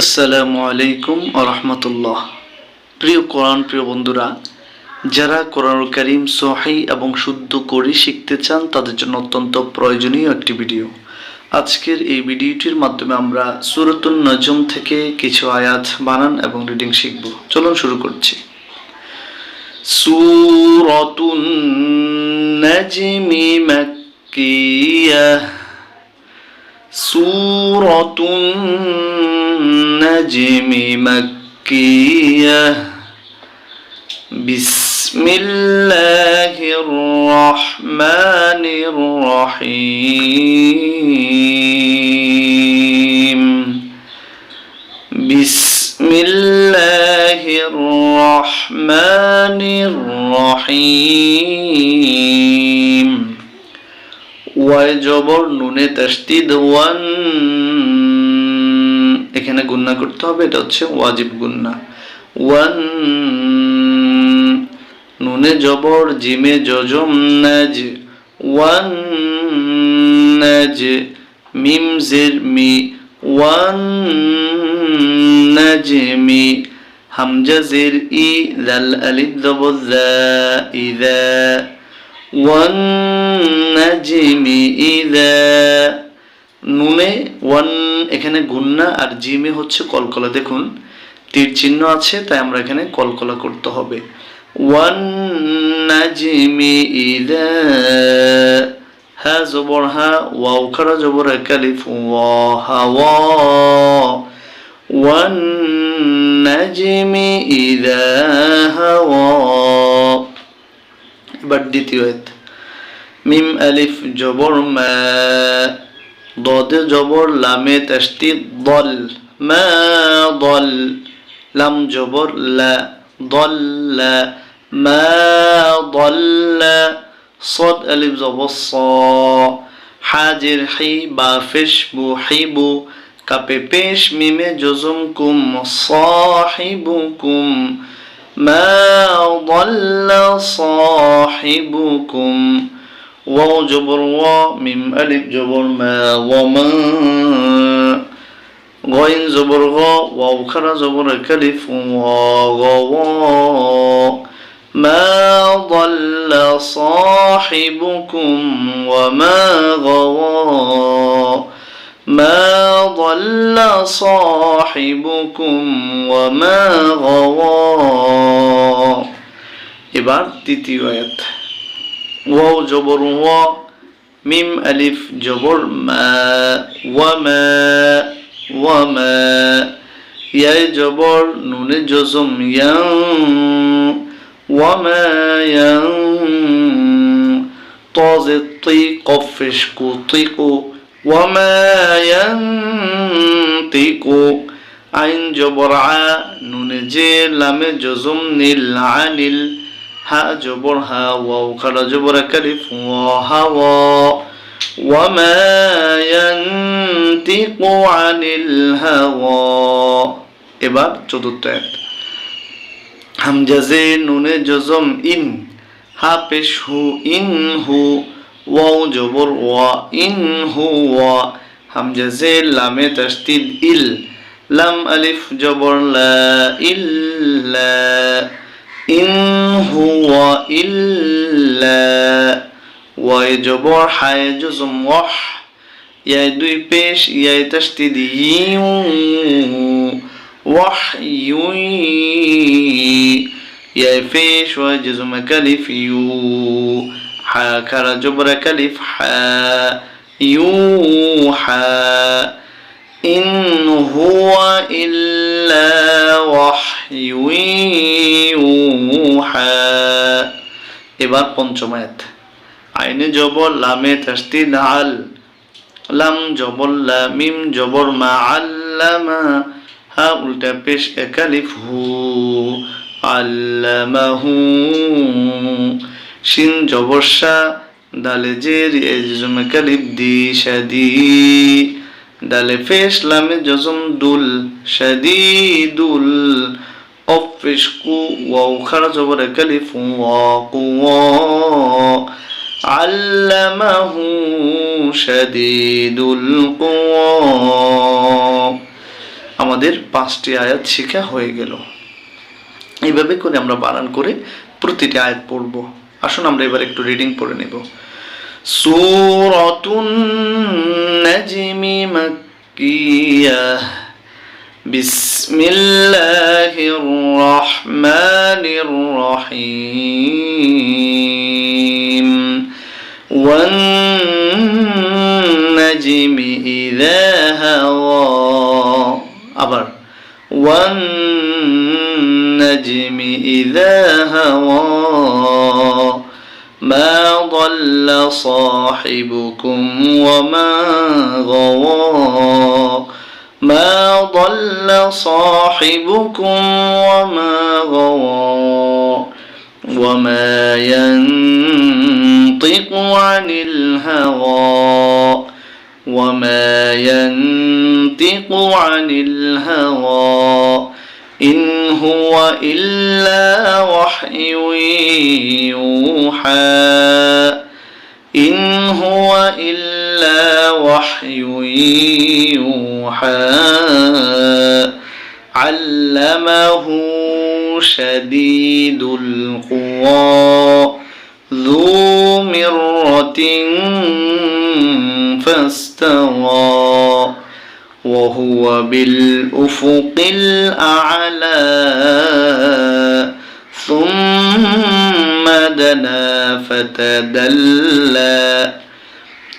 আসসালামু আলাইকুম রহমতুল্লাহ। প্রিয় কোরআন, প্রিয় বন্ধুরা, যারা কোরআন করিম সহি এবং শুদ্ধ করে শিখতে চান, তাদের জন্য অত্যন্ত প্রয়োজনীয় একটি ভিডিও। আজকের এই ভিডিওটির মাধ্যমে আমরা সুরতুন নজম থেকে কিছু আয়াত বানান এবং রিডিং শিখব। চলুন শুরু করছি। সুরতুন নাজমি মাক্কিয়াহ سورة النجم مكية. بسم الله الرحمن الرحيم. بسم الله الرحمن الرحيم. ওয়াই জবর, নুনে তাসদিদ ওয়ান এখানে গুন্না করতে হবে, এটা হচ্ছে ওয়াজিব গুন্না। ওয়ান নুনে জবর, জিমে জজম নাজ। ওয়ান নাজ, মিম জের মি। ওয়ান নাজমি হামজা জের ই, লাল আলিফ দবর দা ইদা। ওয়ান্নাজিমি ইদা। নুনে ওয়ান এখানে গুন্না আর জিমে হচ্ছে কলকলা। দেখুন, তীর চিহ্ন আছে, তাই আমরা এখানে কলকলা করতে হবে। ওয়ান্নাজিমি ইদা। হা জবর হা, ওয়াও খারা জবর একালিফ ওয়া হাওয়া ওয়ান্নাজিমি ইদা হাওয়া এবার দ্বিতীয় এত মিম আলিফ জবর মা দদে জবর লামে তাস্তি দল মা দল লাম জবর লা ضل ما ضل صد ألف زبر صا حاجر حي بافش بوحيبو কাপে পেশ মিমে জজম কুম সাহিবুকুম ما ضل صاحبكم. واو جبر وا ميم ألف جبر ما وما. غين زبر غا واو خرا زبر كلف وغوا ما ضل صاحبكم وما غوى ما ضل صاحبكم وما غوى এবার তৃতীয় আয়াত ওয়াও জবর ওয়া মিম আলিফ জবর মা ওয়ামা ওয়ামা ইয়ায় জবর নুনে জজম ইয়াং ওয়ামা ইয়াং طاز الطي قفش كوطيقو وما ينطق عين جبر ع نون جي لام جزم نيل عنل ها جبر ها واو خرج جبر كلف وهوى وما ينطق عن الهوى এবার চতুর্থ এক হামজাজে নুনে জজম ইন হা পেশ হু ইন হু ওয়াও জবর ওয়া ইন হু ওয়া হামজাজে লামে তাসদিদ ইল লাম আলিফ জবর লা ইল্লা ইন হুয়া ইল্লা ওয়াই জবর হায় জজম ওয়াহ ইয়াই দুই পেশ ইয়াই তাসদিদ ইউ ওয়াহ ইউই ইয়াই পেশ ওয়াই জজম কালিফ ইউ হা খারা জবর কালিফ হা يوحى إن هو إلا وحي يوحى এবার পঞ্চম আয়াত আইনে জবর লামে তাসদিদ আল লাম জবর লা মিম জবর মা আল্লামা হা উল্টা পেশ একালিফ হু আল্লামাহু শিন জবর শা দালে জের এজম কালিব দি শাদি দালে ফেস লামে জজম দুল শাদি দুল অফিসকু ওয়াও খারা জবর কালিফ ওয়া কুয়া علمه شديد القوى আমাদের পাঁচটি আয়াত শেখা হয়ে গেল এইভাবে করে আমরা বানান করে প্রতিটি আয়াত পড়ব আসুন আমরা এবার একটু রিডিং পড়ে নেব। সূরাতুন নাজমি মাক্কিয়াহ বিসমিল্লাহির রহমানির রহিম। ضل صاحبكم وما غوى. ما ضل صاحبكم وما غوى. وما ينطق عن الهوى. وما ينطق عن الهوى. إن هو إلا وحي يوحى. إن هو إلا وحي يوحى. علمه شديد القوى. ذو مرة فاستوى. وهو بالأفق الأعلى. ثم دنا فتدلى.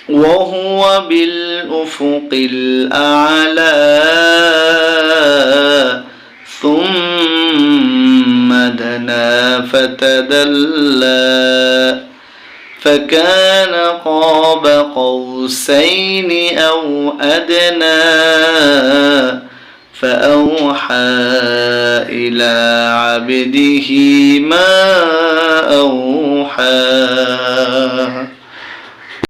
وهو بالأفق الأعلى. ثم دنا فتدلى. فكان قاب قوسين أو أدنى فأوحى إلى عبده ما أوحى.